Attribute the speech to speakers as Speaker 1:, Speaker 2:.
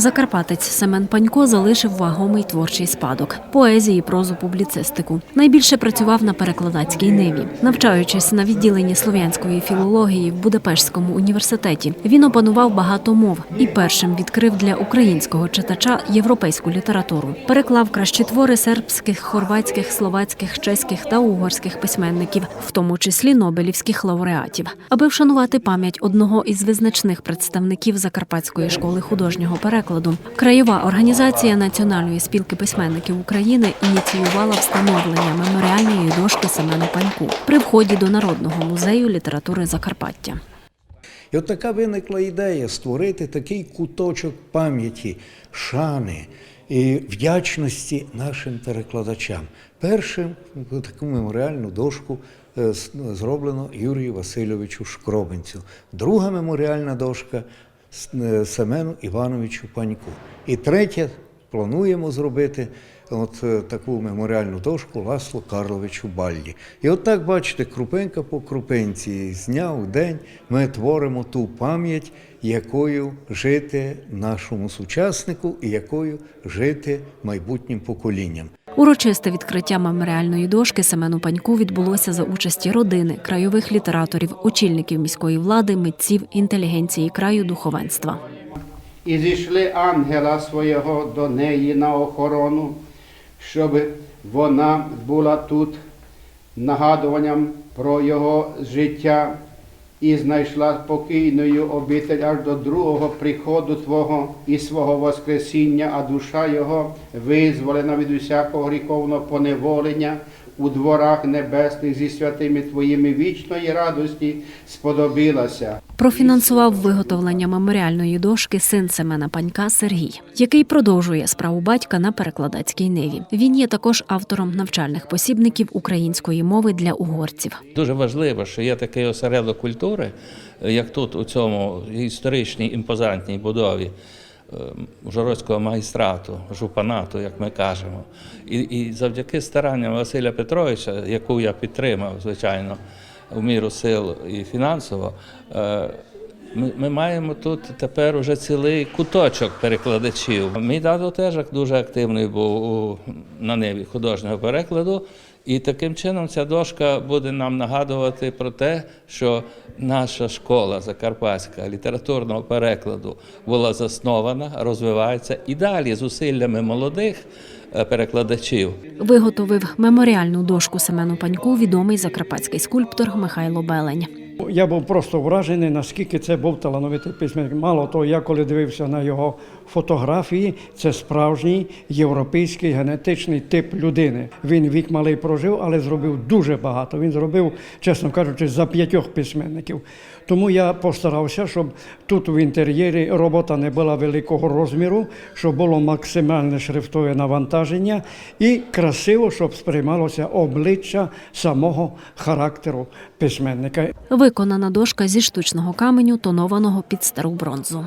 Speaker 1: Закарпатець Семен Панько залишив вагомий творчий спадок поезії, прозу, публіцистику. Найбільше працював на перекладацькій ниві. Навчаючись на відділенні слов'янської філології в Будапештському університеті, він опанував багато мов і першим відкрив для українського читача європейську літературу. Переклав кращі твори сербських, хорватських, словацьких, чеських та угорських письменників, в тому числі нобелівських лауреатів, аби вшанувати пам'ять одного із визначних представників Закарпатської школи художнього перекладу. Краєва організація Національної спілки письменників України ініціювала встановлення меморіальної дошки Семену Паньку при вході до Народного музею літератури Закарпаття.
Speaker 2: І от така виникла ідея створити такий куточок пам'яті, шани і вдячності нашим перекладачам. Першим таку меморіальну дошку е, зроблено Юрію Васильовичу Шкробинцю. Друга меморіальна дошка Семену Івановичу Паньку. І третя плануємо зробити от е, таку меморіальну дошку Ласлу Карловичу Баллі. І от так бачите, крупинка по крупинці, з дня в день ми творимо ту пам'ять, якою жити нашому сучаснику і якою жити майбутнім поколінням.
Speaker 1: Урочисте відкриття меморіальної дошки Семену Паньку відбулося за участі родини, крайових літераторів, очільників міської влади, митців, інтелігенції краю духовенства.
Speaker 3: І зійшли ангела свого до неї на охорону, щоб вона була тут нагадуванням про його життя і знайшла покійною обитель аж до другого приходу Твого і свого Воскресіння, а душа Його визволена від усякого гріховного поневолення у дворах небесних зі святими Твоїми вічної радості сподобилася.
Speaker 1: Профінансував виготовлення меморіальної дошки син Семена Панька Сергій, який продовжує справу батька на перекладацькій ниві. Він є також автором навчальних посібників української мови для угорців.
Speaker 4: Дуже важливо, що є такий осередок культури, як тут, у цьому історичній імпозантній будові е, магістрату, жупанату, як ми кажемо. І, і завдяки старанням Василя Петровича, яку я підтримав, звичайно, в міру сил і фінансово. е, Ми, ми маємо тут тепер уже цілий куточок перекладачів. Мій тато теж дуже активний був у, на ниві художнього перекладу, і таким чином ця дошка буде нам нагадувати про те, що наша школа закарпатська літературного перекладу була заснована, розвивається і далі зусиллями молодих е, перекладачів.
Speaker 1: Виготовив меморіальну дошку Семену Паньку відомий закарпатський скульптор Михайло Белень.
Speaker 5: Я був просто вражений, наскільки це був талановитий письменник. Мало того, я коли дивився на його фотографії, це справжній європейський генетичний тип людини. Він вік малий прожив, але зробив дуже багато. Він зробив, чесно кажучи, за п'ятьох письменників. Тому я постарався, щоб тут в інтер'єрі робота не була великого розміру, щоб було максимальне шрифтове навантаження і красиво, щоб сприймалося обличчя самого характеру письменника.
Speaker 1: Виконана дошка зі штучного каменю, тонованого під стару бронзу.